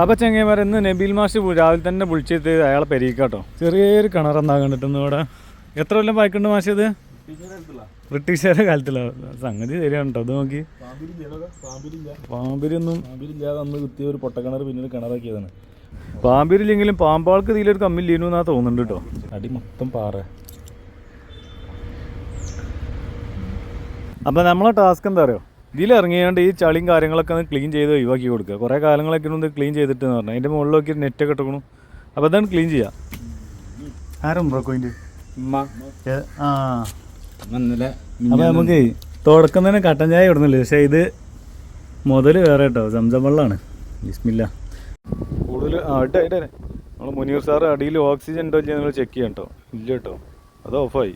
അപ്പോൾ ചെങ്ങന്മാർ ഇന്ന് നബീൽ മാഷ് രാവിലെ തന്നെ വിളിച്ചിട്ട് അയാളെ പെരീക്കാട്ടോ. ചെറിയൊരു കിണറെന്നാ കണ്ടിട്ടുണ്ട് ഇവിടെ? എത്ര കൊല്ലം പായിക്കുണ്ട് മാഷ് ഇത്? ബ്രിട്ടീഷുകാരുടെ കാലത്തിലാണ് സംഗതി ശരിയാണ് കേട്ടോ അത് നോക്കി. പാമ്പിരിയൊന്നും പാമ്പിരില്ലാതെ അന്ന് കുത്തിയ ഒരു പൊട്ടക്കിണർ പിന്നീട് കിണറാക്കിയതാണ്. പാമ്പിരില്ലെങ്കിലും പാമ്പാൾക്ക് ഇതിലൊരു കമ്മില്ലേനു എന്നാ തോന്നുന്നുണ്ട് കേട്ടോ അടി മൊത്തം പാറ. അപ്പൊ നമ്മളെ ടാസ്ക് എന്താ അറിയോ? ഇതിൽ ഇറങ്ങിയാണ്ട് ഈ ചളിയും കാര്യങ്ങളൊക്കെ ഒന്ന് ക്ലീൻ ചെയ്ത് ഒഴിവാക്കി കൊടുക്കുക. കുറേ കാലങ്ങളൊക്കെ ഒന്ന് ക്ലീൻ ചെയ്തിട്ട് എന്ന് പറഞ്ഞാൽ അതിന്റെ മുകളിലൊക്കെ നെറ്റൊക്കെ ഇട്ടക്കണം. അപ്പോൾ അതാണ് ക്ലീൻ ചെയ്യുക ആരും ബ്രോക്കോയിന്റെ ആ. ഇന്നലെ അപ്പോൾ നമുക്ക് തുടക്കം തന്നെ കട്ടൻ ചായ ഇടുന്നില്ല? പക്ഷേ ഇത് മുതൽ വേറെ കേട്ടോ സംസം വെള്ളമാണ് ബിസ്മില്ല. കൂടുതൽ ആ ഇട്ടേ ഇട്ടേ നമ്മൾ മുനീർ സാറ് അടിയിൽ ഓക്സിജൻ ഉണ്ടോ ഇല്ല നിങ്ങൾ ചെക്ക് ചെയ്യാം കേട്ടോ. ഇല്ല കേട്ടോ. അത് ഓഫായി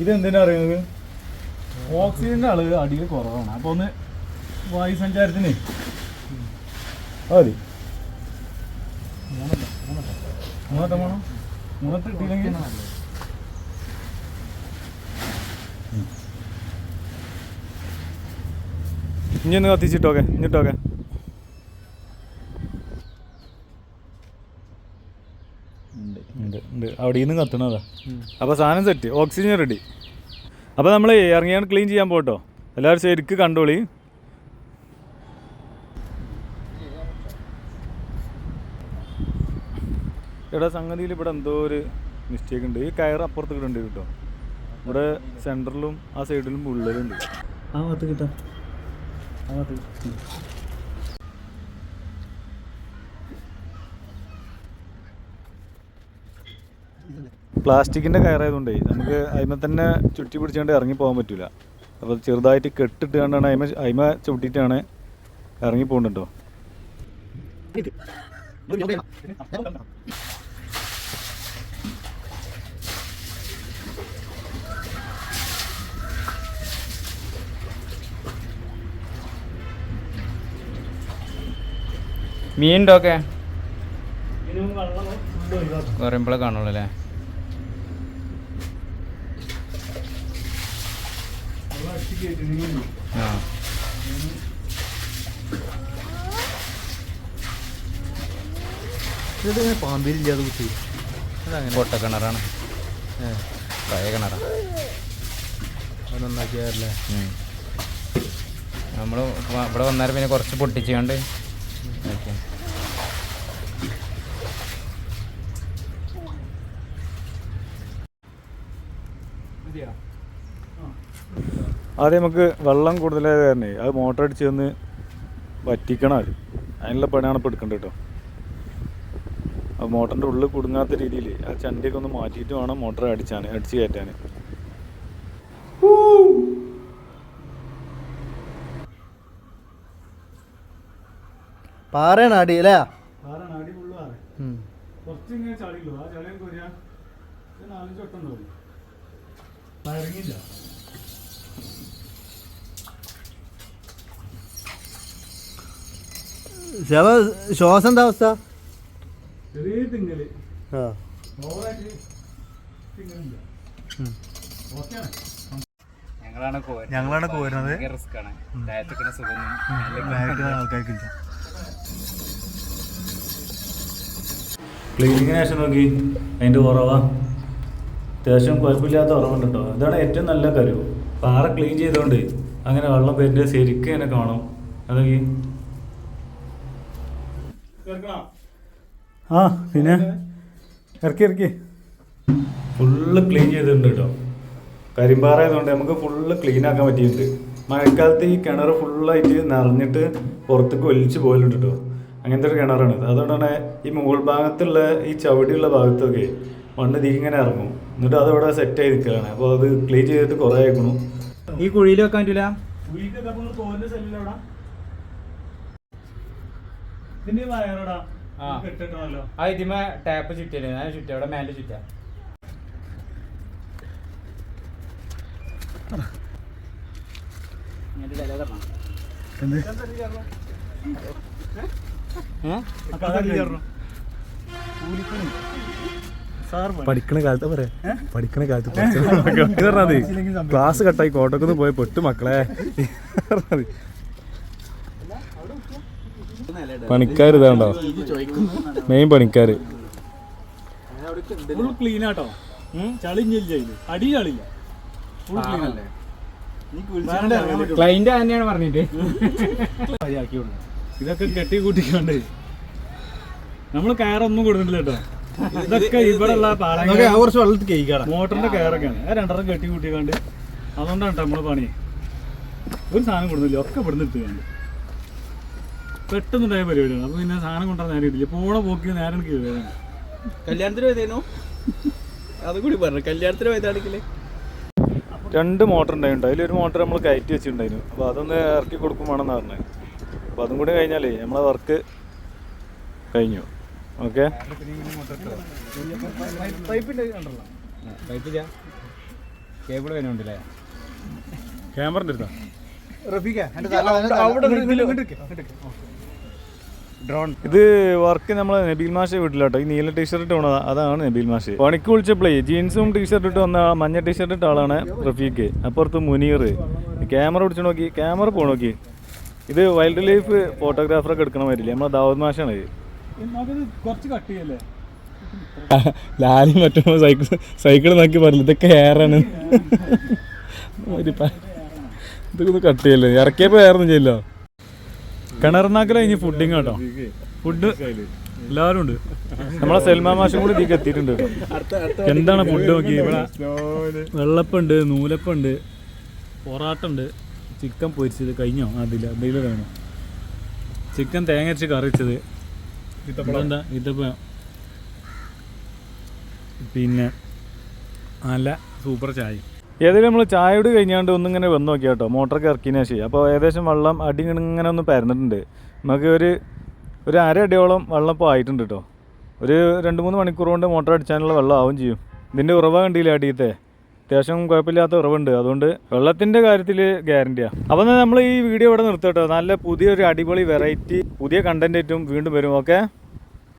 ഇതെന്തിനാ അറിയുന്നത്? ഓക്സിജന്റെ അളവ് അടിയിൽ കുറവാണ്. അപ്പോൾ ഒന്ന് വായു സഞ്ചാരത്തിന്. ഇനി ഒന്ന് കത്തിച്ചിട്ടോക്കെ ഇഞ്ഞിട്ടോക്കെ. ഉണ്ട്. ഉണ്ട് അവിടെ നിന്ന് കത്തണതാ അപ്പോൾ സാധനം സെറ്റ് ഓക്സിജൻ റെഡി അപ്പോൾ നമ്മൾ ഇറങ്ങിയാണ് ക്ലീൻ ചെയ്യാൻ പോട്ടോ. എല്ലാവരും ശരിക്ക് കണ്ടോളി. എടാ സംഗതിയിൽ ഇവിടെ എന്തോ ഒരു മിസ്റ്റേക്ക് ഉണ്ട്. ഈ കയർ അപ്പുറത്ത് കിട്ടുണ്ട് കേട്ടോ ഇവിടെ സെന്ററിലും ആ സൈഡിലും ഉള്ളിലുണ്ട് ആ ഭാഗത്ത് കിട്ടാം. ആ ഭാഗത്ത് പ്ലാസ്റ്റിക്കിന്റെ കയറായതുകൊണ്ടേ നമുക്ക് അതിമ തന്നെ ചുറ്റി പിടിച്ചുകൊണ്ട് ഇറങ്ങി പോകാൻ പറ്റില്ല അപ്പോൾ ചെറുതായിട്ട് കെട്ടിട്ട് കണ്ടാണ് അതിമ അതിമ ചവിട്ടിയിട്ടാണ് ഇറങ്ങി പോകുന്നുണ്ടോ മീനുണ്ടോ ഒക്കെ? പറയുമ്പോഴേ കാണുള്ളൂ അല്ലേ? ആ. പാമ്പിലില്ലാതെ കുത്തി. കൊട്ട കിണറാണ്. പഴയ കിണറാണ് അത് നന്നാക്കിയാറല്ലേ നമ്മൾ ഇവിടെ വന്നാൽ പിന്നെ കുറച്ച് പൊട്ടിച്ചുകൊണ്ട് ആദ്യം നമുക്ക് വെള്ളം കൂടുതലായത് കാരണേ അത് മോട്ടർ അടിച്ച് വന്ന് വറ്റിക്കണം അത്. അതിനുള്ള പണിയാണ് ഇപ്പോൾ എടുക്കേണ്ടത് കേട്ടോ അപ്പോൾ മോട്ടറിന്റെ ഉള്ളിൽ കുടുങ്ങാത്ത രീതിയിൽ ആ ചണ്ടിയൊക്കെ ഒന്ന് മാറ്റിയിട്ട് വേണം മോട്ടർ അടിച്ചാൻ അടിച്ച് കയറ്റാൻ പാറയാണ് അടി അല്ലേ? കുറച്ച് ഇങ്ങനെ ചളിയുള്ളൂ. ആ ചളിയൊക്കെ വരിക നാലഞ്ച് വട്ടം ഉണ്ടാവും. ഇറങ്ങിയില്ല ശവ ശ്വാസം എന്താ അവസ്ഥ ഞങ്ങളാണ് ഞങ്ങളാണ് കോരുന്നത്. റിസ്ക് ആണ്. താഴത്തേക്കുന്ന സുഖം. ആൾക്കാർക്കില്ല. ക്ലീനിങ്ങിന് ശേഷം നോക്കി. അതിന്റെ ഉറവാ അത്യാവശ്യം കുഴപ്പമില്ലാത്ത ഉറവുണ്ട് കേട്ടോ ഇതാണ് ഏറ്റവും നല്ല കരുവ് പാറ ക്ലീൻ ചെയ്തുകൊണ്ട് അങ്ങനെ വെള്ളം പേരിന്റെ ശരിക്കും എന്നെ കാണും. അതൊക്കെ ആ പിന്നെ? ഇറക്കി ഇറക്കി. ഫുള്ള് ക്ലീൻ ചെയ്തിട്ടുണ്ട് കേട്ടോ. കരിമ്പാറ ആയതുകൊണ്ട് നമുക്ക് ഫുള്ള് ക്ലീൻ ആക്കാൻ പറ്റിയിട്ടുണ്ട്. മഴക്കാലത്ത് ഈ കിണർ ഫുള്ളായിട്ട് നിറഞ്ഞിട്ട് പുറത്തേക്ക് ഒലിച്ച് പോകലുണ്ട് കേട്ടോ. അങ്ങനത്തെ ഒരു കിണറാണ്. അതുകൊണ്ടാണ് ഈ മുകൾ ഭാഗത്തുള്ള ഈ ചവിടിയുള്ള ഭാഗത്തൊക്കെ മണ്ണ് തീ ഇങ്ങനെ ഇറങ്ങും. എന്നിട്ട് അതവിടെ സെറ്റ് ആയി നിൽക്കുകയാണ്. അപ്പോൾ അത് ക്ലീൻ ചെയ്തിട്ട് കുറേ ആയിക്കണു. ഈ കുഴിയിൽ വെക്കാൻ ആ. ആ ഇതിമേ ടാപ്പ് ചുറ്റിയല്ലേ? ഞാൻ ചുറ്റ. അവിടെ മേലെ ചുറ്റാ. പഠിക്കണ കാലത്ത് പറയാ പഠിക്കണ കാലത്ത് പറഞ്ഞത് ക്ലാസ് കട്ടായി. കോട്ടക്കുന്ന് പോയ പെട്ടു മക്കളെ. പണിക്കാർ ഇതാണ്ടോ? മെയിൻ പണിക്കാര്. ഫുൾ ക്ലീൻ ആട്ടോ. ചളിഞ്ഞില്ല അടി ചളില്ല ഫുൾ ക്ലീൻ അല്ലേ? ക്ലൈന്റ് തന്നെയാണ് പറഞ്ഞിട്ട്. ഇതൊക്കെ കെട്ടി കൂട്ടിക്കാണ്ട് നമ്മൾ കയറൊന്നും കൊടുത്തിട്ടില്ല കേട്ടോ. ഇതൊക്കെ ഇവിടെ ഉള്ള പാടങ്ങൾ മോട്ടറിന്റെ കയറൊക്കെയാണ് ആ രണ്ടെണ്ണം കെട്ടി കൂട്ടിക്കാണ്ട് അതുകൊണ്ടാണ് കേട്ടോ നമ്മൾ പണി. ഒരു സാധനം കൊടുത്തില്ല ഒക്കെ ഇവിടുന്ന് എടുത്തുകാണ്ട് പെട്ടെന്നുണ്ടായ പരിപാടിയാണ് അപ്പൊ പിന്നെ സാധനം കൊണ്ടാ നേരെ കിട്ടില്ല പോണ പോക്കി നേരെ കയറിയതാണ് കല്യാണത്തിന് പോയതേനോ? അതും കൂടി പറഞ്ഞു. കല്യാണത്തിന് പോയതാണെങ്കിലേ. രണ്ട് മോട്ടർ ഉണ്ടായിരുന്നു അതിലൊരു മോട്ടർ നമ്മൾ കയറ്റി വെച്ചിട്ടുണ്ടായിരുന്നു. അപ്പോൾ അതൊന്ന് ഇറക്കി കൊടുക്കും വേണമെന്ന് പറഞ്ഞത് അപ്പോൾ അതും കൂടി കഴിഞ്ഞാലേ നമ്മളെ വർക്ക് കഴിഞ്ഞു. ഓക്കെ പൈപ്പില്ല കേബിൾ ക്യാമറ എടുത്താ ഇത് വർക്ക് നമ്മളെ നബീൽ മാഷ വീട്ടിലാട്ടോ ഈ നീല ടീഷർട്ട് ഇട്ട അതാണ് നബീൽ മാഷ്. പണിക്ക് വിളിച്ചപ്പോഴേ ജീൻസും ടീഷർട്ട് ഇട്ട് വന്ന മഞ്ഞ ടീഷർട്ട് ഇട്ട ആളാണ് റഫീഖ്. അപ്പുറത്ത് മുനീർ. ക്യാമറ പിടിച്ചു നോക്കി ക്യാമറ പോ നോക്കി. ഇത് വൈൽഡ് ലൈഫ് ഫോട്ടോഗ്രാഫറൊക്കെ എടുക്കണ മാതിരില്ലേ നമ്മളെ ദാവൂദ് മാഷാണ് ഇത്. കുറച്ച് കട്ട് ചെയ്യല്ലേ? ലാലി മറ്റോ സൈക്കിൾ സൈക്കിൾ നോക്കി പറഞ്ഞു ഇതൊക്കെ ഹെയറാണ് ഇതൊക്കെ കട്ട് ചെയ്യല്ലേ? ഇറക്കിയപ്പോ ഹെയറൊന്നും ചെയ്യില്ല. കിണറിനാക്കല ഇനി ഫുഡിങ് കേട്ടോ ഫുഡ് എല്ലാവരും ഉണ്ട്. നമ്മളെ സൽമാ മാഷും കൂടി ഇതിക്ക് എത്തിയിട്ടുണ്ട്. എന്താണ് ഫുഡ് നോക്കി? ഇവിടെ വെള്ളപ്പുണ്ട് നൂലപ്പുണ്ട് പൊറാട്ട ഉണ്ട് ചിക്കൻ പൊരിച്ചത് കഴിഞ്ഞോ? അതില്ല എന്തെങ്കിലും വേണോ. ചിക്കൻ തേങ്ങ വെച്ച് കറിച്ചത് എന്താ ഇതപ്പ പിന്നെ നല്ല സൂപ്പർ ചായ. ഏതായാലും നമ്മൾ ചായയോട് കഴിഞ്ഞാണ്ട് ഒന്നിങ്ങനെ വന്ന് നോക്കിയാ കേട്ടോ. മോട്ടറൊക്കെ ഇറക്കിയതിന് ശേഷം അപ്പോൾ ഏകദേശം വെള്ളം അടി ഇങ്ങനെ ഒന്ന് പരന്നിട്ടുണ്ട്. നമുക്ക് ഒരു ഒരു അര അടിയോളം വെള്ളം ഇപ്പോൾ ആയിട്ടുണ്ട് കേട്ടോ. ഒരു രണ്ട് മൂന്ന് മണിക്കൂർ കൊണ്ട് മോട്ടർ അടിച്ചാനുള്ള വെള്ളം ആവും ചെയ്യും. ഇതിന്റെ ഉറവ കണ്ടില്ല അടിയത്തെ? അത്യാവശ്യം കുഴപ്പമില്ലാത്ത ഉറവുണ്ട്. അതുകൊണ്ട് വെള്ളത്തിന്റെ കാര്യത്തിൽ ഗ്യാരണ്ടിയാണ് അപ്പോൾ നമ്മൾ ഈ വീഡിയോ ഇവിടെ നിർത്തട്ടോ നല്ല പുതിയൊരു അടിപൊളി വെറൈറ്റി പുതിയ കണ്ടന്റായിട്ടും വീണ്ടും വരും. ഓക്കെ